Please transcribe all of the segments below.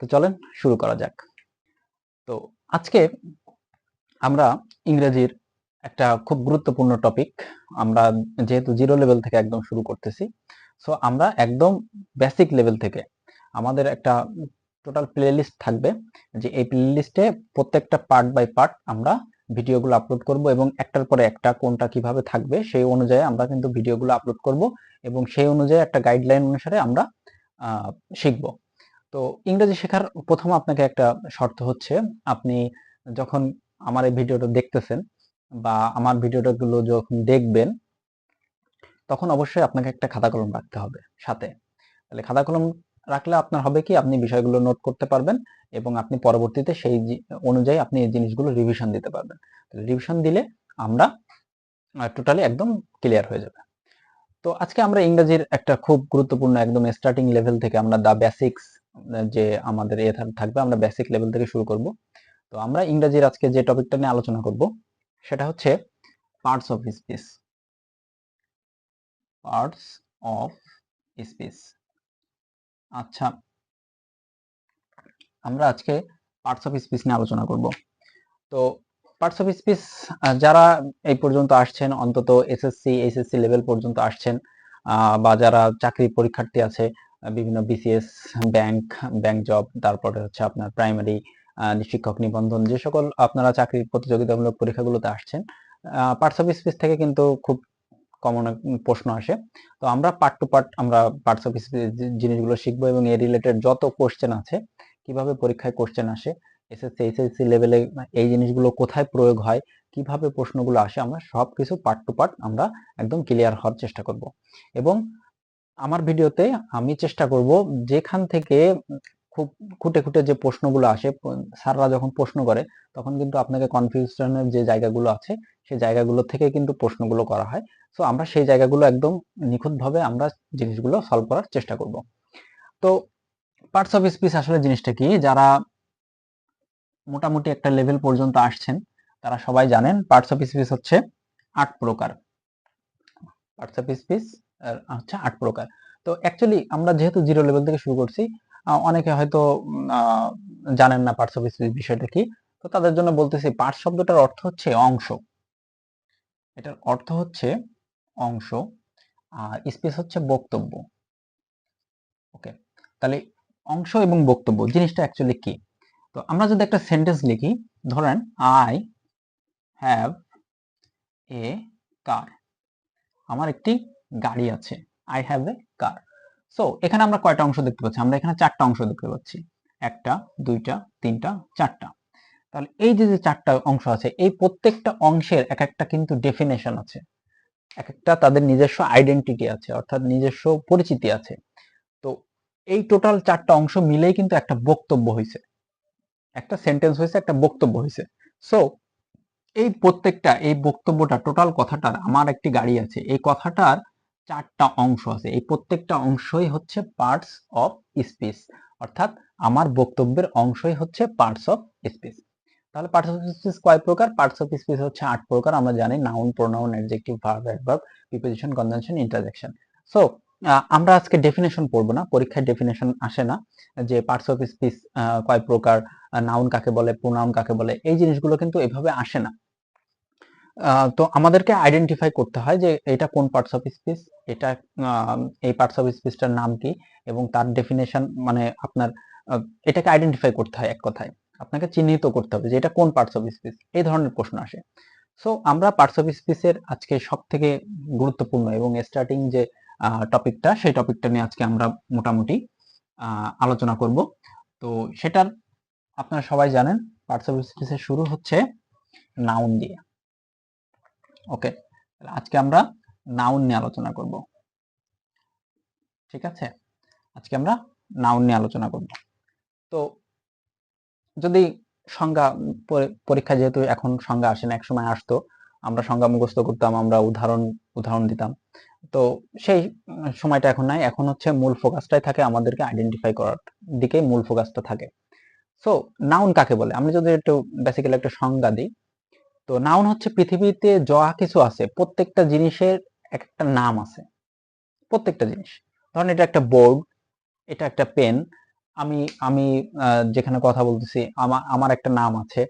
তো চলেন শুরু করা যাক। তো আজকে আমরা ইংরেজির একটা খুব গুরুত্বপূর্ণ টপিক আমরা যেহেতু জিরো লেভেল থেকে একদম শুরু করতেছি সো আমরা একদম বেসিক লেভেল থেকে আমাদের একটা টোটাল প্লেলিস্ট থাকবে, যে এই প্লেলিস্টে প্রত্যেকটা পার্ট বাই পার্ট আমরা ভিডিওগুলো আপলোড করব এবং একটার পরে একটা কোনটা কীভাবে থাকবে সেই অনুযায়ী আমরা কিন্তু ভিডিওগুলো আপলোড করব এবং সেই অনুযায়ী একটা গাইডলাইন অনুসারে আমরা শিখব। তো ইংরেজি শেখার প্রথম আপনাকে একটা শর্ত হচ্ছে, আপনি যখন আমার এই ভিডিওটা দেখতেছেন বা আমার ভিডিওটা গুলো যখন দেখবেন, তখন অবশ্যই আপনাকে একটা খাতা কলম রাখতে হবে সাথে। তাহলে খাতা কলম রাখলে আপনার হবে কি, আপনি বিষয়গুলো নোট করতে পারবেন এবং আপনি পরবর্তীতে সেই অনুযায়ী আপনি এই জিনিসগুলো রিভিশন দিতে পারবেন। রিভিশন দিলে আমরা টোটালি একদম ক্লিয়ার হয়ে যাবে। তো আজকে আমরা ইংরেজির একটা খুব গুরুত্বপূর্ণ একদম স্টার্টিং লেভেল থেকে আমরা দা বেসিক্স যে আমাদের এ থাকবে, আমরা বেসিক লেভেল থেকে শুরু করব। তো আমরা ইংরেজির আজকে যে টপিকটা নিয়ে আলোচনা করব, সেটা হচ্ছে parts of speech parts of speech আচ্ছা আমরা আজকে পার্টস অফ স্পিচ নিয়ে আলোচনা করব। তো পার্টস অফ স্পিচ যারা এই পর্যন্ত আসছেন, অন্তত এসএসসি এইচএসসি লেভেল পর্যন্ত আসছেন বা যারা চাকরি পরীক্ষার্থী আছে বিভিন্ন বিসিএস ব্যাংক ব্যাংক জব তারপরে হচ্ছে আপনার প্রাইমারি শিক্ষক নিবন্ধন, যে সকল আপনারা চাকরির প্রতিযোগিতামূলক পরীক্ষাগুলোতে আসছেন পার্টস অফ স্পিচ থেকে কিন্তু খুব কমন প্রশ্ন আসে। তো আমরা পার্ট টু পার্ট আমরা পার্টস অফ স্পিচ জিনিসগুলো শিখব এবং এর রিলেটেড যত কোশ্চেন আছে, কীভাবে পরীক্ষায় কোশ্চেন আসে এসএসসি এইচএসসি লেভেলে এই জিনিসগুলো কোথায় প্রয়োগ হয়, কীভাবে প্রশ্নগুলো আসে, আমরা সব কিছু পার্ট টু পার্ট আমরা একদম ক্লিয়ার হওয়ার চেষ্টা করব। এবং আমার ভিডিওতে আমি চেষ্টা করব যেখান থেকে খুব খুঁটে খুঁটে যে প্রশ্নগুলো আসে, স্যাররা যখন প্রশ্ন করে, তখন কিন্তু আপনাকে কনফিউশনের যে জায়গাগুলো আছে, সেই জায়গাগুলো থেকে কিন্তু প্রশ্নগুলো করা হয়। সো আমরা সেই জায়গাগুলো একদম নিখুঁতভাবে আমরা জিনিসগুলো সলভ করার চেষ্টা করব। তো পার্টস অফ স্পিচ আসলে জিনিসটা কি? যারা মোটামুটি একটা লেভেল পর্যন্ত আসছেন, তারা সবাই জানেন পার্টস অফ স্পিচ হচ্ছে আট প্রকার। পার্টস অফ স্পিচ হচ্ছে আট প্রকার। তো অ্যাকচুয়ালি আমরা যেহেতু জিরো লেভেল থেকে শুরু করছি অনেকে হয়তো জানেন না পার্টস অফ স্পিচ বিষয়টা কি? তো তাদের জন্য বলতেছি পার্ট শব্দটার অর্থ হচ্ছে অংশ। এটার অর্থ হচ্ছে অংশ, আর স্পেস হচ্ছে বক্তব্য। ওকে তাহলে অংশ এবং বক্তব্য জিনিসটা অ্যাকচুয়ালি কি? তো আমরা যদি একটা সেন্টেন্স লিখি, ধরেন আই হ্যাভ এ কার আমার একটি গাড়ি আছে। I have a car so এখানে আমরা কয়টা অংশ দেখতে পাচ্ছি? আমরা এখানে চারটা অংশ দেখতে পাচ্ছি। একটা, দুইটা, তিনটা, চারটা। তাহলে এই যে যে চারটা অংশ আছে, এই প্রত্যেকটা অংশের এক একটা কিন্তু ডেফিনেশন আছে। এক একটা তাদের নিজস্ব আইডেন্টিটি আছে, অর্থাৎ নিজস্ব পরিচিতি আছে। তো এই টোটাল চারটা অংশ মিলেই কিন্তু একটা বক্তব্য হয়েছে একটা সেন্টেন্স হয়েছে একটা বক্তব্য হয়েছে সো এই প্রত্যেকটা, এই বক্তব্যটা টোটাল কথাটার, আমার একটি গাড়ি আছে। এই কথাটার চারটা অংশ আছে। এই প্রত্যেকটা অংশই হচ্ছে পার্টস অফ স্পিচ অর্থাৎ আমার বক্তব্যের অংশই হচ্ছে পার্টস অফ স্পিচ তাহলে পার্টস অফ স্পিচ কয় প্রকার? পার্টস অফ স্পিচ হচ্ছে আট প্রকার, আমরা জানি noun pronoun adjective verb adverb preposition conjunction interjection so আমরা আজকে ডেফিনেশন পড়ব না, পরীক্ষায় ডেফিনেশন আসে না, যে পার্টস অফ স্পিচ কয় প্রকার নাউন কাকে বলে প্রোনাউন কাকে বলে, এই জিনিসগুলো কিন্তু এভাবে আসে না। তো আমাদেরকে আইডেন্টিফাই করতে হয় যে এটা কোন পার্টস অফ স্পিচ এটা এই পার্টস অফ স্পিচটার নাম কি এবং তার ডেফিনেশন মানে আপনার এটাকে আইডেন্টিফাই করতে হয় এক কথায়। আপনাকে চিহ্নিত করতে হবে যে এটা কোন পার্টস অফ স্পিচ এই ধরনের প্রশ্ন আসে। সো আমরা পার্টস অফ স্পিচের আজকে সব থেকে গুরুত্বপূর্ণ এবং স্টার্টিং যে টপিকটা সেই টপিকটা নিয়ে আজকে আমরা মোটামুটি আলোচনা করব। তো সেটার আপনারা সবাই জানেন পার্টস অফ স্পিচের শুরু হচ্ছে নাউন দিয়ে। ওকে আজকে আমরা নাউন নিয়ে আলোচনা করব। ঠিক আছে? আজকে আমরা নাউন নিয়ে আলোচনা করব। তো যদি সংজ্ঞা পরীক্ষা যেহেতু এখন সংজ্ঞা আসে না, একসময় আসতো, আমরা সংজ্ঞা মুখস্থ করতাম, আমরা উদাহরণ উদাহরণ দিতাম। তো সেই সময়টা এখন নাই, এখন হচ্ছে মূল ফোকাসটাই থাকে আমাদেরকে আইডেন্টিফাই করার দিকে মূল ফোকাসটা থাকে। সো নাউন কাকে বলে? আমি যদি একটু বেসিক্যালি একটা সংজ্ঞা দিই তো নাউন হচ্ছে পৃথিবীতে যা কিছু আছে, প্রত্যেকটা জিনিসের একটা নাম আছে। প্রত্যেকটা জিনিস। ধরেন এটা একটা বোর্ড এটা একটা পেন আমি আমি যেখানে কথা বলতেছি আমার আমার একটা নাম আছে।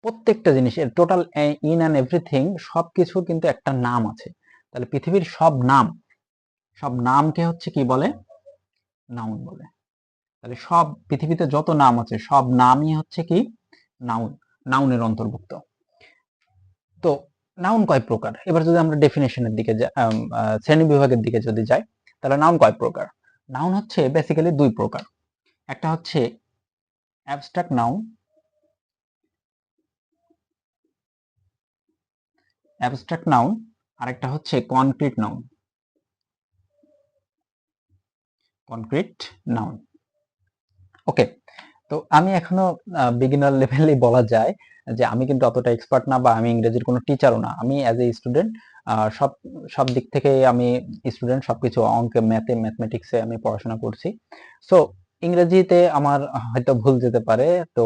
প্রত্যেকটা জিনিসের টোটাল ইন অ্যান্ড এভরিথিং সব সবকিছু কিন্তু একটা নাম আছে। তাহলে পৃথিবীর সব নাম, সব নামকে হচ্ছে কি বলে? নাউন বলে। তাহলে সব, পৃথিবীতে যত নাম আছে, সব নামই হচ্ছে কি? নাউন নাউনের অন্তর্ভুক্ত। তো নাউন কয় প্রকার? এবার যদি আমরা ডেফিনেশনের দিকে শ্রেণি বিভাগের দিকে যদি যাই, তাহলে নাউন কয় প্রকার? নাউন হচ্ছে বেসিক্যালি দুই প্রকার। একটা হচ্ছে অ্যাবস্ট্রাক্ট নাউন অ্যাবস্ট্রাক্ট নাউন আরেকটা হচ্ছে concrete noun concrete noun okay তো আমি এখনও বিগিনার লেভেলেই বলা যায়। যে আমি কিন্তু অতটা এক্সপার্ট না বা আমি ইংরেজির কোনো টিচারও না। আমি অ্যাজ এ স্টুডেন্ট সব সব দিক থেকে আমি স্টুডেন্ট সবকিছু অঙ্কে ম্যাথে ম্যাথমেটিক্সে আমি পড়াশোনা করছি। সো ইংরেজিতে আমার হয়তো ভুল যেতে পারে, তো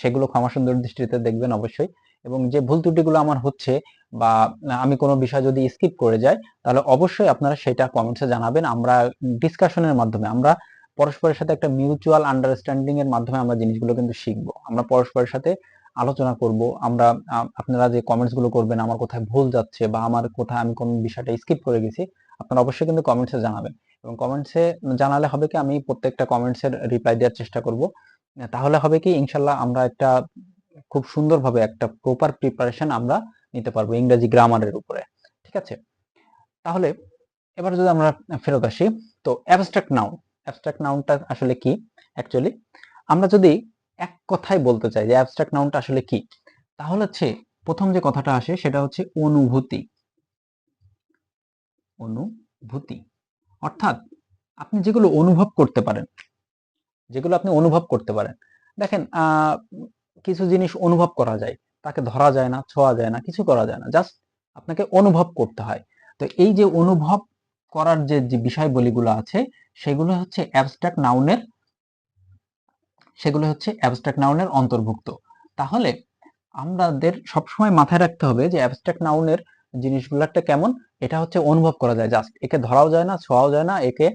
সেগুলো ক্ষমা সুন্দর দৃষ্টিতে দেখবেন অবশ্যই। এবং যে ভুল ত্রুটিগুলো আমার হচ্ছে বা আমি কোনো বিষয় যদি স্কিপ করে যাই, তাহলে অবশ্যই আপনারা সেটা কমেন্টসে জানাবেন। আমরা ডিসকাশনের মাধ্যমে, আমরা পরস্পরের সাথে একটা মিউচুয়াল আন্ডারস্ট্যান্ডিং এর মাধ্যমে আমরা জিনিসগুলো কিন্তু শিখব। আমরা পরস্পরের সাথে আলোচনা করব। আমরা আপনারা যে কমেন্টসগুলো করবেন, আমার কোথায় ভুল যাচ্ছে বা আমার কোথায় আমি কোন বিষয়টা স্কিপ করে গেছি, আপনারা অবশ্যই কিন্তু কমেন্টসে জানাবেন। এবং কমেন্টসে জানালে হবে কি, আমি প্রত্যেকটা কমেন্টসের রিপ্লাই দেওয়ার চেষ্টা করব। তাহলে হবে কি, ইনশাল্লাহ আমরা একটা খুব সুন্দরভাবে একটা প্রপার প্রিপারেশন আমরা নিতে পারব ইংরেজি গ্রামারের উপরে। ঠিক আছে? তাহলে, এবার যদি আমরা ফেরত আসি, তো অ্যাবস্ট্রাক্ট নাউন অ্যাবস্ট্রাক্ট নাউনটা আসলে কি? অ্যাকচুয়ালি আমরা যদি এক কথায় বলতে চাই যে অ্যাবস্ট্রাক্ট নাউনটা আসলে কি, তাহলে হচ্ছে প্রথম যে কথাটা আসে সেটা হচ্ছে অনুভূতি। অনুভূতি। অর্থাৎ আপনি যেগুলো অনুভব করতে পারেন, যেগুলো আপনি অনুভব করতে পারেন। দেখেন কিছু জিনিস অনুভব করা যায়, তাকে ধরা যায় না, ছোঁয়া যায় না, কিছু করা যায় না, জাস্ট আপনাকে অনুভব করতে হয়। তো এই যে অনুভব করার যে বিষয়বলিগুলো আছে, সেগুলো হচ্ছে অ্যাবস্ট্রাক্ট নাউনের সেগুলো হচ্ছে অ্যাবস্ট্রাক্ট নাউনের অন্তর্ভুক্ত। তাহলে আমাদের সবসময় মাথায় রাখতে হবে যে অ্যাবস্ট্রাক্ট নাউনের জিনিসগুলোটা কেমন? এটা হচ্ছে অনুভব করা যায়। জাস্ট একে ধরাও যায় না, ছোঁয়াও যায় না, একে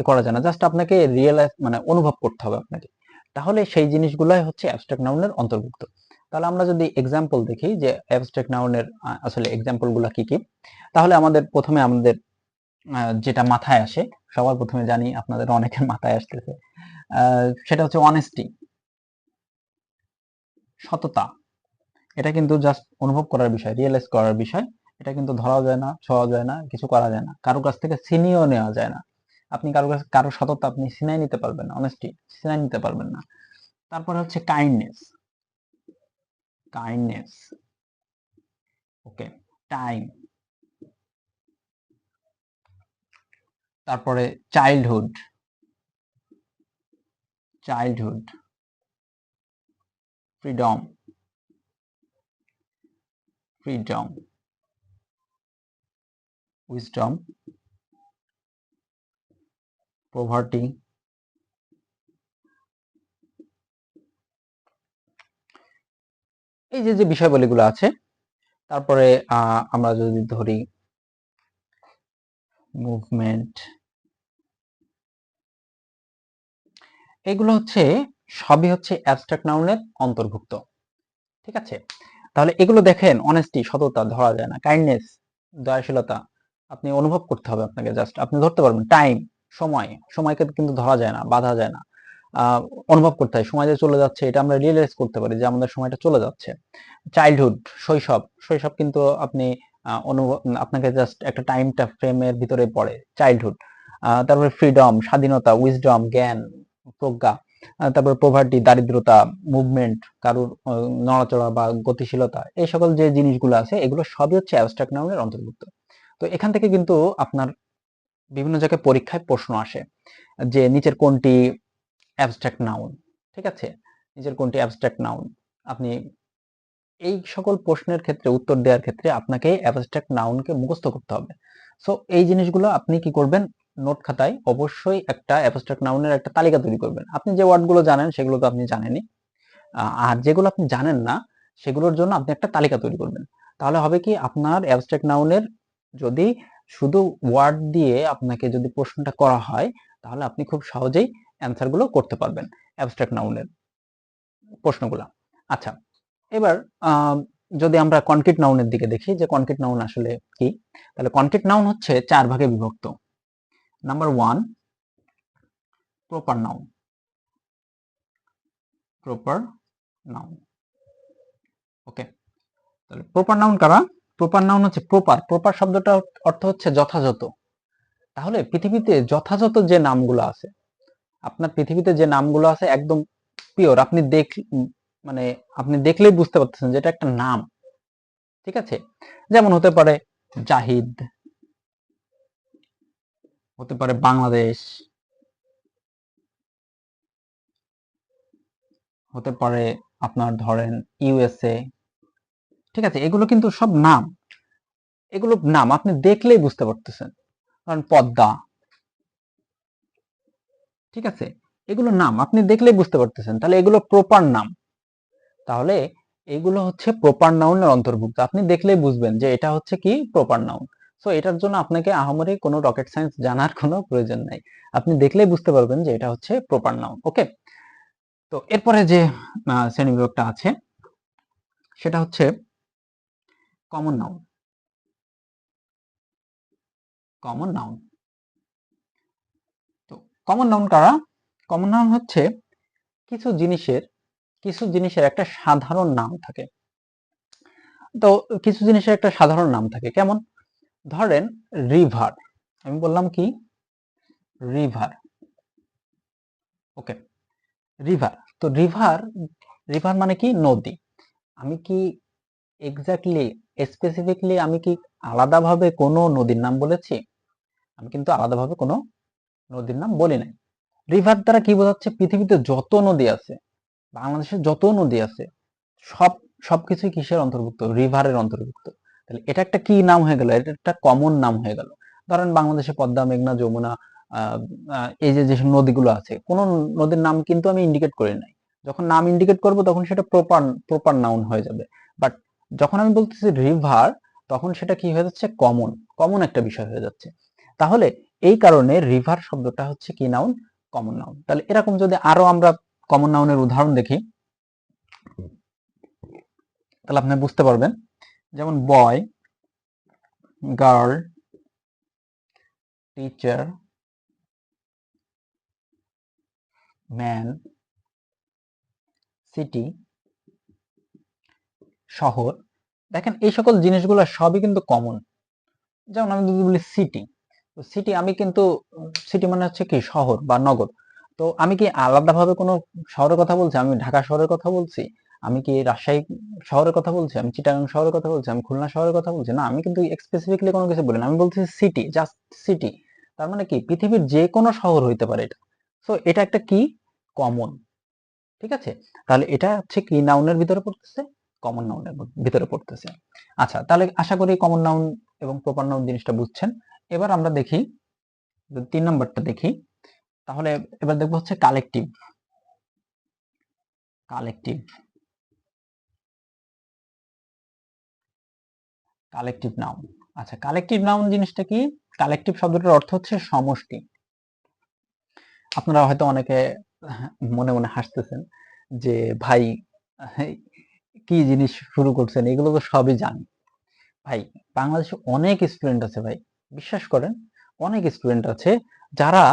এ করা যায় না। জাস্ট আপনাকে রিয়েলাইজ মানে অনুভব করতে হবে আপনাকে। তাহলে সেই জিনিসগুলোই হচ্ছে অ্যাবস্ট্রাক্ট নাউনের অন্তর্ভুক্ত। তাহলে আমরা যদি এক্সাম্পল দেখি যে অ্যাবস্ট্রাক্ট নাউনের আসলে এক্সাম্পলগুলা কি কি? তাহলে আমাদের প্রথমে আমাদের যেটা মাথায় আসে, সবার প্রথমে জানি আপনাদের অনেকের মাথায় আসতেছে। সেটা হচ্ছে অনেস্টি সততা। এটা কিন্তু জাস্ট অনুভব করার বিষয় রিয়েলাইজ করার বিষয়। এটা কিন্তু ধরাও যায় না ছোঁয়া যায় না, কিছু করা যায় না। কারও কাছ থেকে ছিনিয়েও নেওয়া যায় না। আপনি কারও কাছে, কারও সততা আপনি ছিনাই নিতে পারবেন না অনেস্টি ছিনাই নিতে পারবেন না। তারপরে হচ্ছে কাইন্ডনেস কাইন্ডনেস ওকে টাইম তারপরে childhood childhood freedom freedom wisdom poverty এই যে যে বিষয়বলিগুলো আছে, তারপরে আমরা যদি ধরি মুভমেন্ট এগুলো হচ্ছে, সবই হচ্ছে অ্যাবস্ট্রাক্ট নাউনের অন্তর্ভুক্ত। ঠিক আছে? তাহলে এগুলো দেখেন অনেস্টি সততা, ধরা যায় না। কাইন্ডনেস দয়াশীলতা, আপনি অনুভব করতে হবে আপনাকে জাস্ট আপনি ধরতে পারবেন টাইম সময়। সময়কে কিন্তু ধরা যায় না, বাধা যায় না। অনুভব করতে হয়, সময় যে চলে যাচ্ছে, এটা আমরা রিয়েলাইজ করতে পারি যে আমাদের সময়টা চলে যাচ্ছে। চাইল্ডহুড শৈশব শৈশব কিন্তু আপনি অনুভব আপনাকে জাস্ট একটা টাইমটা ফ্রেমের ভিতরে পড়ে। চাইল্ডহুড তারপরে ফ্রিডম স্বাধীনতা উইজডম জ্ঞান, প্রজ্ঞা তারপরে পোভার্টি দারিদ্রতা মুভমেন্ট কারুর নড়াচড়া বা গতিশীলতা, এই সকল যে জিনিসগুলো আছে, এগুলো সবই হচ্ছে অ্যাবস্ট্রাক্ট নাউনের অন্তর্ভুক্ত। তো এখান থেকে কিন্তু আপনার বিভিন্ন জায়গায় পরীক্ষায় প্রশ্ন আসে যে নিচের কোনটি অ্যাবস্ট্রাক্ট নাউন ঠিক আছে? নিচের কোনটি অ্যাবস্ট্রাক্ট নাউন আপনি এই সকল প্রশ্নের ক্ষেত্রে, উত্তর দেওয়ার ক্ষেত্রে আপনাকে অ্যাবস্ট্রাক্ট নাউনকে মুখস্থ করতে হবে। সো এই জিনিসগুলো আপনি কি করবেন? নোট খাতায় অবশ্যই একটা অ্যাবস্ট্রাক্ট নাউনের একটা তালিকা তৈরি করবেন। আপনি যে ওয়ার্ডগুলো জানেন, সেগুলো তো আপনি জানেনই। আর যেগুলো আপনি জানেন না, সেগুলোর জন্য আপনি একটা তালিকা তৈরি করবেন। তাহলে হবে কি, আপনার অ্যাবস্ট্রাক্ট নাউনের যদি শুধু ওয়ার্ড দিয়ে আপনাকে যদি প্রশ্নটা করা হয়, তাহলে আপনি খুব সহজেই অ্যান্সারগুলো করতে পারবেন অ্যাবস্ট্রাক্ট নাউনের প্রশ্নগুলো। আচ্ছা এবার যদি আমরা কনক্রিট নাউনের দিকে দেখি যে কনক্রিট নাউন আসলে কি, তাহলে কনক্রিট নাউন হচ্ছে চার ভাগে বিভক্ত। Number one proper noun proper noun okay তাহলে প্রপার নাউন কারা? প্রপার নাউন হচ্ছে প্রপার প্রপার শব্দটা অর্থ হচ্ছে যথাযথ। তাহলে পৃথিবীতে যথাযথ যে নামগুলো আছে, আপনার পৃথিবীতে যে নামগুলো আছে একদম পিওর আপনি দেখ মানে আপনি দেখলেই বুঝতে পারতেছেন যে এটা একটা নাম। ঠিক আছে? যেমন হতে পারে জাহিদ, হতে পারে বাংলাদেশ, হতে পারে আপনার ধরেন ইউএসএ ঠিক আছে? এগুলো কিন্তু সব নাম। এগুলো নাম আপনি দেখলেই বুঝতে পারতেছেন। কারণ পদ্মা। ঠিক আছে? এগুলো নাম আপনি দেখলেই বুঝতে পারতেছেন। তাহলে এগুলো প্রপার নাম। তাহলে এগুলো হচ্ছে প্রপার নাউনের অন্তর্ভুক্ত। আপনি দেখলেই বুঝবেন যে এটা হচ্ছে কি প্রপার নাউন সো এটার জন্য আপনাকে আহামরি কোনো রকেট সায়েন্স জানার কোনো প্রয়োজন নাই। আপনি দেখলেই বুঝতে পারবেন যে এটা হচ্ছে প্রপার নাউন ওকে তো এরপরে যে শ্রেণীবিভাগটা আছে, সেটা হচ্ছে কমন নাউন কমন নাউন তো কমন নাউন কারা? কমন নাউন হচ্ছে কিছু জিনিসের কিছু জিনিসের একটা সাধারণ নাম থাকে। তো কিছু জিনিসের একটা সাধারণ নাম থাকে। কেমন? ধরেন রিভার আমি বললাম কি? রিভার ওকে রিভার তো রিভার রিভার মানে কি? নদী। আমি কি এক্স্যাক্টলি স্পেসিফিকলি আমি কি আলাদাভাবে কোনো নদীর নাম বলেছি? আমি কিন্তু আলাদাভাবে কোনো নদীর নাম বলি নাই। রিভার দ্বারা কি বোঝাচ্ছে? পৃথিবীতে যত নদী আছে বাংলাদেশের যত নদী আছে, সব, সবকিছুই কিসের অন্তর্ভুক্ত? রিভারের অন্তর্ভুক্ত। তাহলে এটা একটা কি নাম হয়ে গেল? এটা একটা কমন নাম হয়ে গেল। ধরেন বাংলাদেশে পদ্মা, মেঘনা, যমুনা এই যে যেসব নদীগুলো আছে, কোন নদীর নাম কিন্তু আমি ইন্ডিকেট করি নাই। যখন নাম ইন্ডিকেট করব, তখন সেটা প্রপার প্রপার নাউন হয়ে যাবে। বাট যখন আমি বলতেছি রিভার তখন সেটা কি হয়ে যাচ্ছে? কমন কমন একটা বিষয় হয়ে যাচ্ছে। তাহলে এই কারণে রিভার শব্দটা হচ্ছে কি নাউন কমন নাউন তাহলে এরকম যদি আরও আমরা কমন নাউনের উদাহরণ দেখি। তাহলে আপনি বুঝতে পারবেন। যেমন boy girl teacher man city শহর। দেখেন, এই সকল জিনিসগুলো সবই কিন্তু কমন যেমন আমি যদি বলি সিটি সিটি আমি কিন্তু সিটি মানে হচ্ছে কি, শহর বা নগর। তো আমি কি আলাদাভাবে কোনো শহরের কথা বলছি? আমি ঢাকা শহরের কথা বলছি? আমি কি রাজশাহী শহরের কথা বলছি? আমি চিটাগাং শহরের কথা বলছি? আমি খুলনা শহরের কথা বলছি? না, আমি কিন্তু স্পেসিফিকলি কোনো কিছু বলি না আমি বলছি সিটি জাস্ট সিটি তার মানে কি? পৃথিবীর যে কোনো শহর হইতে পারে এটা। সো এটা একটা কি? কমন ঠিক আছে? তাহলে এটা হচ্ছে কি নাউনের ভিতরে পড়তেছে? কমন নাউনের ভিতরে পড়তেছে। আচ্ছা তাহলে আশা করি কমন নাউন এবং প্রপার নাউন জিনিসটা বুঝছেন। এবার আমরা দেখি, তিন নম্বরটা দেখি। তাহলে এবার দেখব হচ্ছে কালেকটিভ কালেকটিভ কালেকটিভ নাউন আচ্ছা কালেকটিভ নাউন জিনিসটা কি? কালেকটিভ শব্দটার অর্থ হচ্ছে সমষ্টি। আপনারা হয়তো অনেকে মনে মনে হাসতেছেন যে, ভাই, কি জিনিস শুরু করছেন? এগুলো তো সবই জানি। ভাই, বাংলাদেশে অনেক স্টুডেন্ট আছে ভাই, বিশ্বাস করেন, অনেক স্টুডেন্ট আছে যারা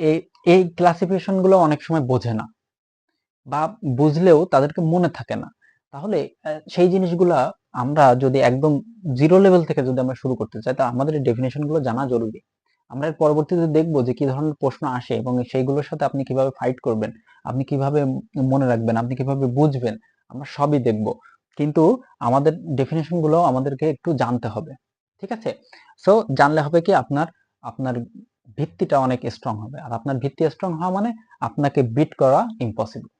এই এই ক্লাসিফিকেশনগুলো অনেক সময় বোঝে না বা বুঝলেও তাদেরকে মনে থাকে না। তাহলে সেই জিনিসগুলা আমরা যদি একদম জিরো লেভেল থেকে যদি আমরা শুরু করতে চাই, তা আমাদের এই ডেফিনেশনগুলো জানা জরুরি। আমরা পরবর্তীতে দেখব যে কি ধরনের প্রশ্ন আসে এবং সেইগুলোর সাথে আপনি কীভাবে ফাইট করবেন, আপনি কীভাবে মনে রাখবেন, আপনি কীভাবে বুঝবেন, আমরা সবই দেখব। কিন্তু আমাদের ডেফিনেশনগুলো আমাদেরকে একটু জানতে হবে, ঠিক আছে? সো জানলে হবে কি আপনার আপনার ভিত্তিটা অনেক স্ট্রং হবে। আর আপনার ভিত্তি স্ট্রং হওয়া মানে আপনাকে বিট করা ইম্পসিবল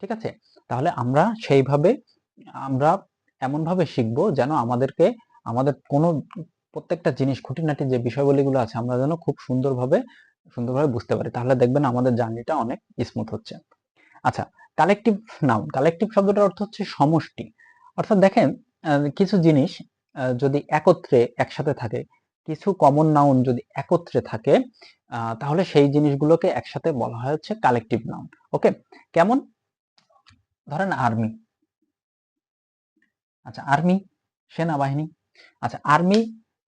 ঠিক আছে? তাহলে আমরা সেইভাবে, আমরা এমন ভাবে শিখব যেন আমাদেরকে, আমাদের কোনো, প্রত্যেকটা জিনিস, খুঁটিনাটি যে বিষয়গুলিগুলো আছে, আমরা যেন খুব সুন্দরভাবে সুন্দরভাবে বুঝতে পারি। তাহলে দেখবেন আমাদের জার্নিটা অনেক স্মুথ হচ্ছে। আচ্ছা কালেকটিভ নাউন কালেকটিভ শব্দটার অর্থ হচ্ছে সমষ্টি। অর্থাৎ দেখেন কিছু জিনিস যদি একত্রে একসাথে থাকে কিছু কমন নাউন যদি একত্রে থাকে তাহলে সেই জিনিসগুলোকে একসাথে বলা হয় হচ্ছে কালেকটিভ নাউন ওকে কেমন? ধরেন আর্মি আচ্ছা আর্মি সেনাবাহিনী আচ্ছা আর্মি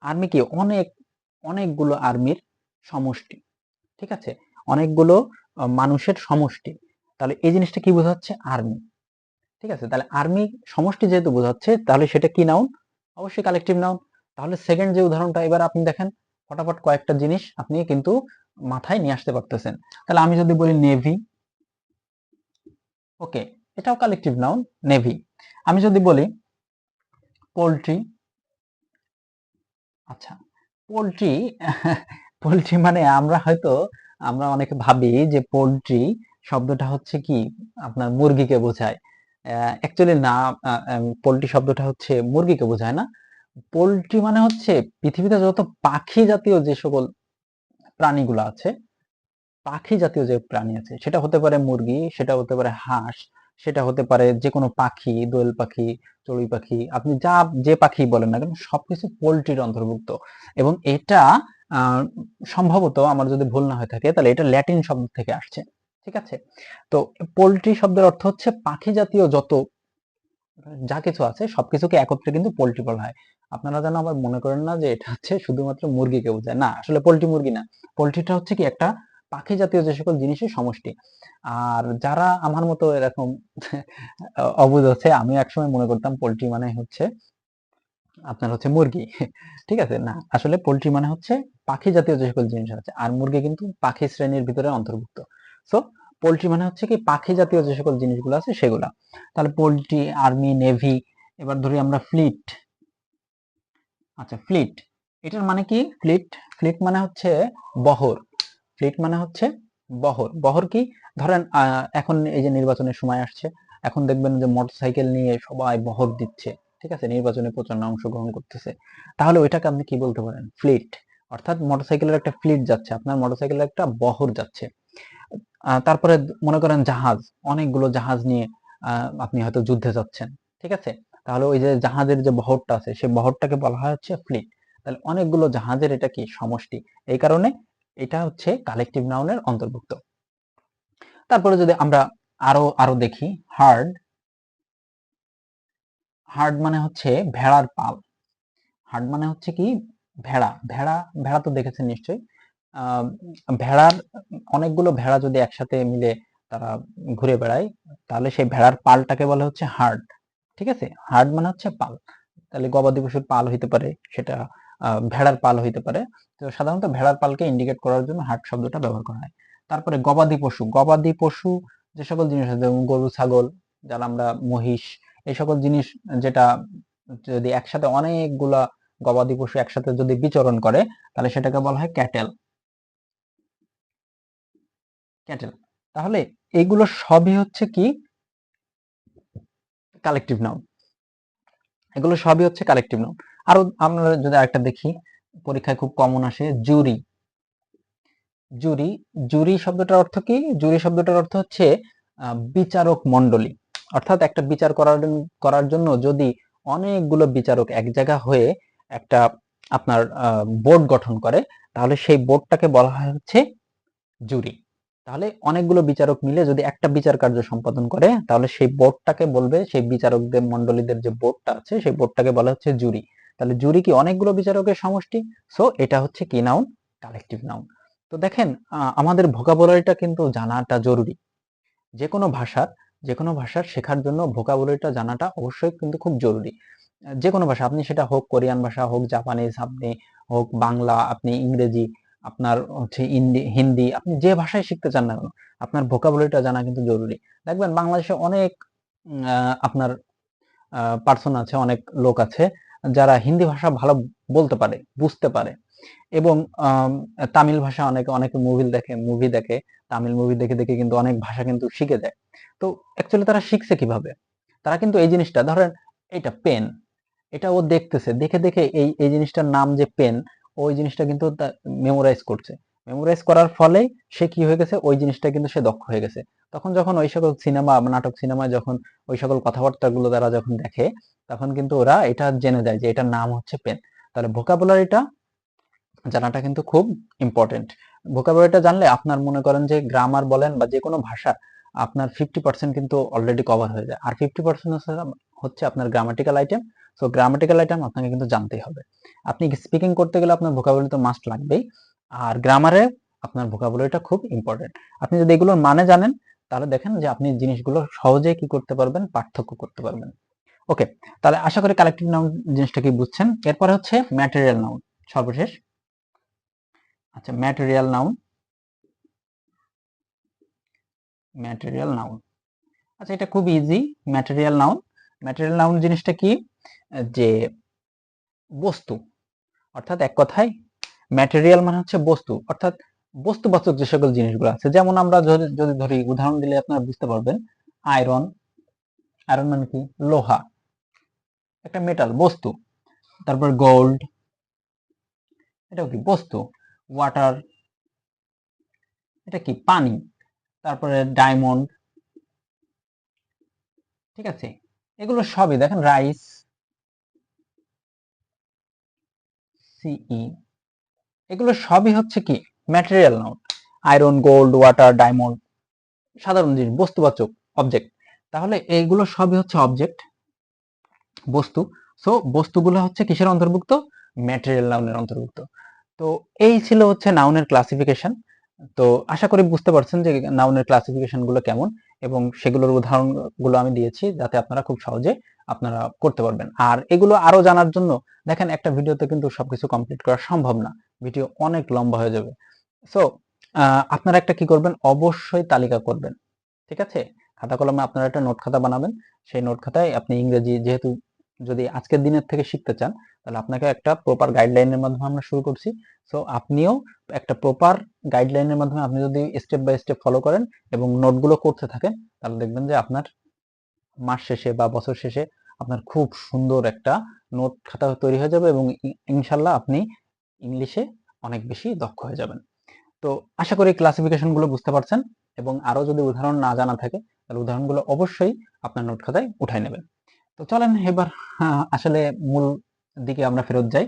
আর্মি কি? অনেক, অনেকগুলো আর্মির সমষ্টি, ঠিক আছে? অনেকগুলো মানুষের সমষ্টি, তাহলে এই জিনিসটা কি বোঝাচ্ছে? আর্মি ঠিক আছে? তাহলে আর্মি সমষ্টি যেহেতু বোঝাচ্ছে, তাহলে সেটা কি নাউন অবশ্যই কালেকটিভ নাউন তাহলে সেকেন্ড যে উদাহরণটা এবার আপনি দেখেন, ফটাফট কয়েকটা জিনিস আপনি কিন্তু মাথায় নিয়ে আসতে পারতেছেন। তাহলে আমি যদি বলি নেভি ওকে এটাও কালেকটিভ নাউন নেভি আমি যদি বলি পোলট্রি আচ্ছা পোলট্রি পোলট্রি মানে আমরা হয়তো, আমরা অনেকে ভাবি যে পোলট্রি শব্দটা হচ্ছে কি? আপনার মুরগিকে বোঝায়। অ্যাকচুয়ালি না পোলট্রি শব্দটা হচ্ছে মুরগিকে বোঝায় না। পোলট্রি মানে হচ্ছে পৃথিবীতে যত পাখি জাতীয় যে সকল প্রাণীগুলো আছে, পাখি জাতীয় যে প্রাণী আছে, সেটা হতে পারে মুরগি, সেটা হতে পারে হাঁস, সেটা হতে পারে যে কোনো পাখি, দোয়েল পাখি, চড়ুই পাখি, আপনি যা, যে পাখি বলেন না কেন, সবকিছু পোলট্রির অন্তর্ভুক্ত। এবং এটা সম্ভবত আমার যদি ভুল না হয়ে থাকে, তাহলে এটা ল্যাটিন শব্দ থেকে আসছে, ঠিক আছে? তো পোলট্রি শব্দের অর্থ হচ্ছে পাখি জাতীয় যত, যা কিছু আছে, সবকিছুকে একত্রে কিন্তু পোলট্রি বলা হয়। আপনারা যেন আবার মনে করেন না যে এটা হচ্ছে শুধুমাত্র মুরগিকে বোঝায়। না, আসলে পোলট্রি মুরগি না। পোলট্রিটা হচ্ছে কি একটা পাখি জাতীয় যে সকল জিনিসের সমষ্টি। আর যারা আমার মতো এরকম অবুঝ আছে, আমি একসময় মনে করতাম পোলট্রি মানে হচ্ছে আপনার হচ্ছে মুরগি। ঠিক আছে? না, আসলে পোলট্রি মানে হচ্ছে পাখি জাতীয় যে সকল জিনিস আছে। আর মুরগি কিন্তু পাখি শ্রেণির ভিতরে অন্তর্ভুক্ত। সো পোলট্রি মানে হচ্ছে কি পাখি জাতীয় যে সকল জিনিসগুলো আছে সেগুলা। তাহলে পোলট্রি, আর্মি, নেভি, এবার ধরি আমরা ফ্লিট। আচ্ছা ফ্লিট এটার মানে কি? ফ্লিট ফ্লিট মানে হচ্ছে বহর। ফ্লিট মানে হচ্ছে বহর। বহর কি? ধরেন এখন এই যে নির্বাচনের সময় আসছে, এখন দেখবেন যে মোটরসাইকেল নিয়ে সবাই বহর দিচ্ছে, ঠিক আছে? নির্বাচনে প্রচণ্ড অংশগ্রহণ করতেছে। তাহলে ওইটাকে আপনি কি বলতে পারেন? ফ্লিট অর্থাৎ মোটরসাইকেলের একটা ফ্লিট যাচ্ছে, আপনার মোটরসাইকেলের একটা বহর যাচ্ছে। তারপরে মনে করেন জাহাজ, অনেকগুলো জাহাজ নিয়ে আপনি হয়তো যুদ্ধে যাচ্ছেন, ঠিক আছে? তাহলে ওই যে জাহাজের যে বহরটা আছে, সেই বহরটাকে বলা হয় হচ্ছে ফ্লিট। তাহলে অনেকগুলো জাহাজের এটা কি সমষ্টি? এই কারণে এটা হচ্ছে কালেকটিভ নাউনের অন্তর্ভুক্ত। তারপরে যদি আমরা আরও আরও দেখি হার্ড হার্ড মানে হচ্ছে ভেড়ার পাল। হার্ড মানে হচ্ছে কি? ভেড়া। ভেড়া ভেড়া তো দেখেছেন নিশ্চয়ই। ভেড়ার অনেকগুলো ভেড়া যদি একসাথে মিলে তারা ঘুরে বেড়ায়, তাহলে সেই ভেড়ার পালটাকে বলা হচ্ছে হার্ড ঠিক আছে? হার্ড মানে হচ্ছে পাল। তাহলে গবাদি পশুর পাল হইতে পারে, সেটা ভেড়ার পাল হইতে পারে। তো সাধারণত ভেড়ার পালকে ইন্ডিকেট করার জন্য হার্ড শব্দটা ব্যবহার করা হয়। তারপরে গবাদি পশু। গবাদি পশু যে সকল জিনিস আছে, যেমন গরু, ছাগল, যারা আমরা মহিষ, এই সকল জিনিস যেটা যদি একসাথে অনেকগুলা গবাদি পশু একসাথে যদি বিচরণ করে, তাহলে সেটাকে বলা হয় ক্যাটেল। ক্যাটেল। তাহলে এইগুলো সবই হচ্ছে কি? কালেকটিভ নাউন এগুলো সবই হচ্ছে কালেকটিভ নাউন আরও আমরা যদি আরেকটা দেখি, পরীক্ষায় খুব কমন আসে জুরি। জুরি জুরি শব্দটার অর্থ কি? জুরি শব্দটার অর্থ হচ্ছে বিচারক মণ্ডলী। অর্থাৎ একটা বিচার করার করার জন্য যদি অনেকগুলো বিচারক এক জায়গা হয়ে একটা আপনার বোর্ড গঠন করে, তাহলে সেই বোর্ডটাকে বলা হচ্ছে জুরি। তাহলে অনেকগুলো বিচারক মিলে যদি একটা বিচার কার্য সম্পাদন করে, তাহলে সেই বোর্ডটাকে বলবে, সেই বিচারকদের, মণ্ডলীদের যে বোর্ডটা আছে, সেই বোর্ডটাকে বলা হচ্ছে জুরি। তাহলে জুরি কি অনেকগুলো বিচারকের সমষ্টি? সো এটা হচ্ছে কি নাউন কালেকটিভ নাউন তো দেখেন আমাদের ভোকাবুলারিটা কিন্তু জানাটা জরুরি। যে কোনো ভাষার যে কোনো ভাষার শেখার জন্য ভোকাবুলারিটা জানাটা অবশ্যই কিন্তু খুব জরুরি। যে কোনো ভাষা, আপনি সেটা হোক কোরিয়ান ভাষা, হোক জাপানিজ, আপনি হোক বাংলা, আপনি ইংরেজি আপনার হচ্ছে ইন্দি- হিন্দি, আপনি যে ভাষায় শিখতে চান না কেন, আপনার ভোকাবুলারিটা জানা কিন্তু জরুরি। দেখবেন বাংলাদেশে অনেক আপনার পার্সন আছে, অনেক লোক আছে, যারা হিন্দি ভাষা ভালো বলতে পারে, বুঝতে পারে। এবং তামিল ভাষা অনেকে, অনেক মুভি দেখে মুভি দেখে, তামিল মুভি দেখে দেখে কিন্তু অনেক ভাষা কিন্তু শিখে যায় তো অ্যাকচুয়ালি তারা শিখছে কীভাবে? তারা কিন্তু এই জিনিসটা, ধরেন, এটা পেন এটা ও দেখতেছে, দেখে দেখে এই এই জিনিসটার নাম যে পেন ওই জিনিসটা কিন্তু মেমোরাইজ করছে। মেমোরাইজ করার ফলে সে কি হয়ে গেছে? ওই জিনিসটা কিন্তু সে দক্ষ হয়ে গেছে। তখন যখন ওই সকল সিনেমা নাটক সিনেমায় যখন ওই সকল কথাবার্তা গুলো তারা যখন দেখে, তখন কিন্তু ওরা এটা জেনে যায় যে এটার নাম হচ্ছে পেন তাহলে ভোকাবুলারিটা জানাটা কিন্তু খুব ইম্পর্টেন্ট ভোকাবুলারিটা জানলে আপনার মনে করেন যে গ্রামার বলেন বা যে কোনো ভাষা, আপনার ফিফটি পার্সেন্ট কিন্তু অলরেডি কভার হয়ে যায়। আর ফিফটি পার্সেন্ট হচ্ছে আপনার grammatical item so grammatical item আপনাকে কিন্তু জানতেই হবে। আপনি স্পিকিং করতে গেলে আপনার ভোকাবুলারি তো মাস্ট লাগবেই। আর গ্রামারে আপনার ভোকাবুলারিটা খুব ইম্পর্টেন্ট আপনি যদি এগুলোর মানে জানেন, তাহলে দেখেন যে আপনি জিনিসগুলো সহজে কি করতে পারবেন, পার্থক্য করতে পারবেন। ওকে তাহলে আশা করি কালেক্টিভ নাউন জিনিসটা কি বুঝছেন? এরপরে হচ্ছে ম্যাটেরিয়াল নাউন সর্বশেষ। আচ্ছা ম্যাটেরিয়াল নাউন ম্যাটেরিয়াল নাউন আচ্ছা এটা খুব easy material noun material noun জিনিসটা কি? যে বস্তু, অর্থাৎ এক কথায় ম্যাটেরিয়াল মানে হচ্ছে বস্তু, অর্থাৎ বস্তুবাচক যে সকল জিনিসগুলো আছে, যেমন আমরা যদি ধরি উদাহরণ দিলে আপনারা বুঝতে পারবেন আয়রন আয়রন মানে কি? লোহা, একটা মেটাল বস্তু, তারপর গোল্ড এটাও কি? বস্তু ওয়াটার এটা কি? পানি, তারপরে ডায়মন্ড ঠিক আছে? এগুলো সবই দেখেন রাইস সিই এগুলো সবই হচ্ছে কি? Material noun iron gold water diamond সাধারণ জিনিস, বস্তুবাচক অবজেক্ট তাহলে এইগুলো সবই হচ্ছে অবজেক্ট বস্তু. সো বস্তুগুলো হচ্ছে কিসের অন্তর্ভুক্ত? ম্যাটেরিয়াল নাউনের অন্তর্ভুক্ত. তো এই ছিল হচ্ছে নাউনের ক্লাসিফিকেশন তো আশা করি বুঝতে পারছেন যে নাউনের ক্লাসিফিকেশনগুলো কেমন। এবং সেগুলোর উদাহরণগুলো আমি দিয়েছি যাতে আপনারা খুব সহজে আপনারা করতে পারবেন। আর এগুলো আরও জানার জন্য দেখেন একটা ভিডিওতে কিন্তু সবকিছু কমপ্লিট করা সম্ভব না। ভিডিও অনেক লম্বা হয়ে যাবে। সো আপনারা একটা কি করবেন? অবশ্যই তালিকা করবেন। ঠিক আছে? খাতা কলমে আপনারা একটা নোট খাতা বানাবেন। সেই নোট খাতায় আপনি ইংরেজি যেহেতু যদি আজকের দিনের থেকে শিখতে চান, তাহলে আপনাকে একটা প্রপার গাইডলাইনের মাধ্যমে আমরা শুরু করছি। সো আপনিও একটা প্রপার গাইডলাইনের মাধ্যমে আপনি যদি স্টেপ বাই স্টেপ ফলো করেন এবং নোটগুলো করতে থাকেন, তাহলে দেখবেন যে আপনার মাস শেষে বা বছর শেষে আপনার খুব সুন্দর একটা নোট খাতা তৈরি হয়ে যাবে এবং ইনশাল্লাহ আপনি ইংলিশে অনেক বেশি দক্ষ হয়ে যাবেন। তো, আশা করি ক্লাসিফিকেশনগুলো বুঝতে পারছেন এবং আরও যদি উদাহরণ না জানা থাকে, তাহলে উদাহরণগুলো অবশ্যই আপনার নোট খাতায় উঠাই নেবেন। তো চলেন এবার আহ, আসলে মূল দিকে আমরা ফেরত যাই।